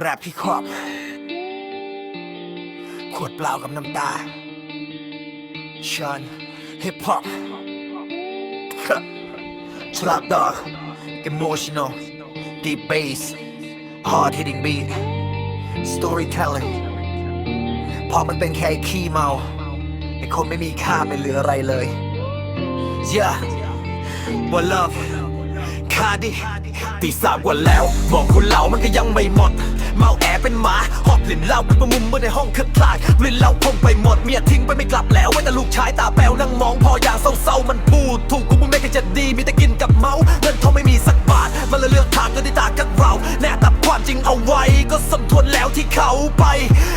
แรปพี่ครอบ ขวดเปล่ากับน้ำตาชันฮิปฮอป Trap dog Emotional Deep bass Hard hitting beat Storytelling พอมันเป็นแค่ขี้เมาไอคนไม่มีค่าไม่เหลืออะไรเลย Yeah What love คาดิตีสามกว่าแล้ว บอกคุณเหล่ามันก็ยังไม่หมด เมาแอเป็นหมา หอบลิ่นเหล้าเป็นประมุมเมื่อในห้องคลือบคลาดลิ่นเหล้าคงไปหมด เมียทิ้งไปไม่กลับแล้วไว้แต่ลูกชายตาแป๋วนั่งมองพออย่างเศร้าๆมันพูด ถูกกูมึงไม่เคยจะดีมีแต่กินกับเมาเงินทองไม่มีสักบาท มันเลยเลือกทางก็ได้ตากับเรา แน่ตับความจริงเอาไว้ ก็สมทวนแล้วที่เขาไป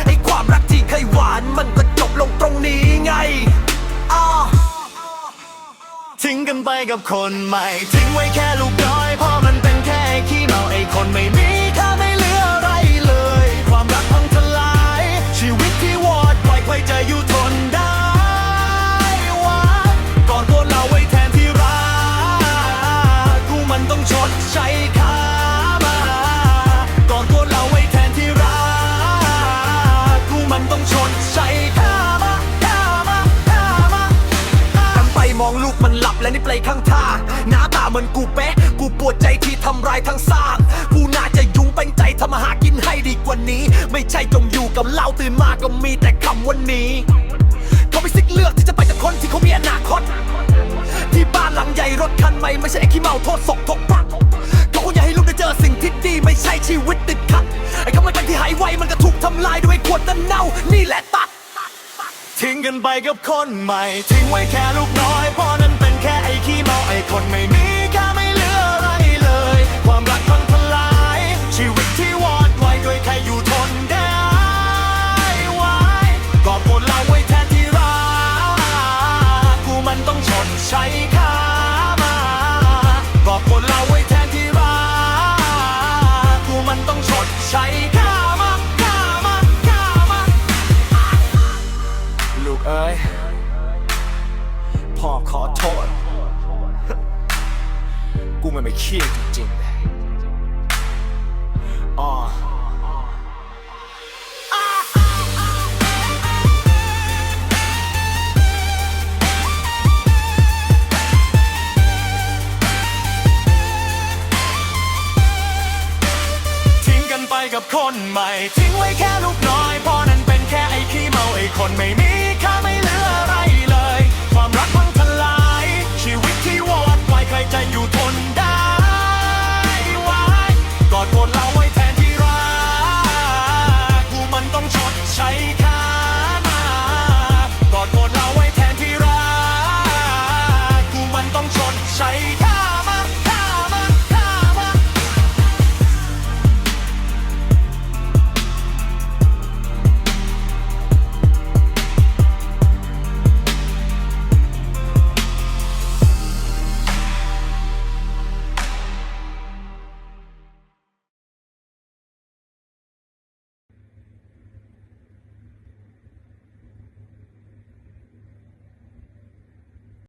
ไอ้ความรักที่เคยหวานมันก็จบลงตรงนี้ไง ทิ้งกันไปกับคนใหม่ ทิ้งไว้แค่ลูกน้อยเพราะมันเป็นแค่ขี้เมาไอ้คนไม่มีค่าไม่เหลืออะไรเลย ความรักพังทลาย ชีวิตที่วอดไว้ใครจะอยู่ทนได้วะก่อนตัวเราไว้แทนที่รักกูมันต้องชดใช้ค่ามาก่อนตัวเราไว้แทนที่รักกูมันต้องชดใช้ค่ามาค่ามาค่ามาหันไปมองลูกมัน และนี่เปลยข้างทางหน้าตาเหมือนกูเป๊ะ กูปวดใจที่ทำร้ายทั้งสร้างกูน่าจะยุ่งเป็นใจทำมาหากินให้ดีกว่านี้ ไม่ใช่จมอยู่กับเหล้าตื่นมาก็มีแต่คำวันนี้ เขาไม่สิกเลือกที่จะไปกับคนที่เขามีอนาคต ที่บ้านหลังใหญ่รถคันใหม่ไม่ใช่ไอ้ขี้เมาโทษศกทกปักเขาคงอยากให้ลูกได้เจอสิ่งที่ดีไม่ใช่ชีวิตติดขัดไอ้คำว่ากันที่หายไวมันก็ถูกทำลายด้วยขวดน้ำเน่านี่แหละตัดทิ้งกันไปกับคนใหม่ ทิ้งไว้แค่ลูกน้อยเพร ขี้เมาไอ้คนไม่มีค่ไม่เหลืออะไรเลย ความรักพังทลาย ชีวิตที่วอดไว้ด้วยใครอยู่ทนได้ไว้ก็ปวดเราไว้แทนที่รักกูมันต้องชดใช้ค่ามาก็ปวดเราไว้แทนที่รักกูมันต้องชดใช้ค่ามาค่ามาค่ามาลูกเอ้ยพ่อขอโทษ กูมันไม่เคียจริงๆเลยอ๋อทิ้งกันไปกับคนใหม่ ทิ้งไว้แค่ลูกน้อยเพราะนั้นเป็นแค่ไอ้ขี้เมาไอ้คนไม่มี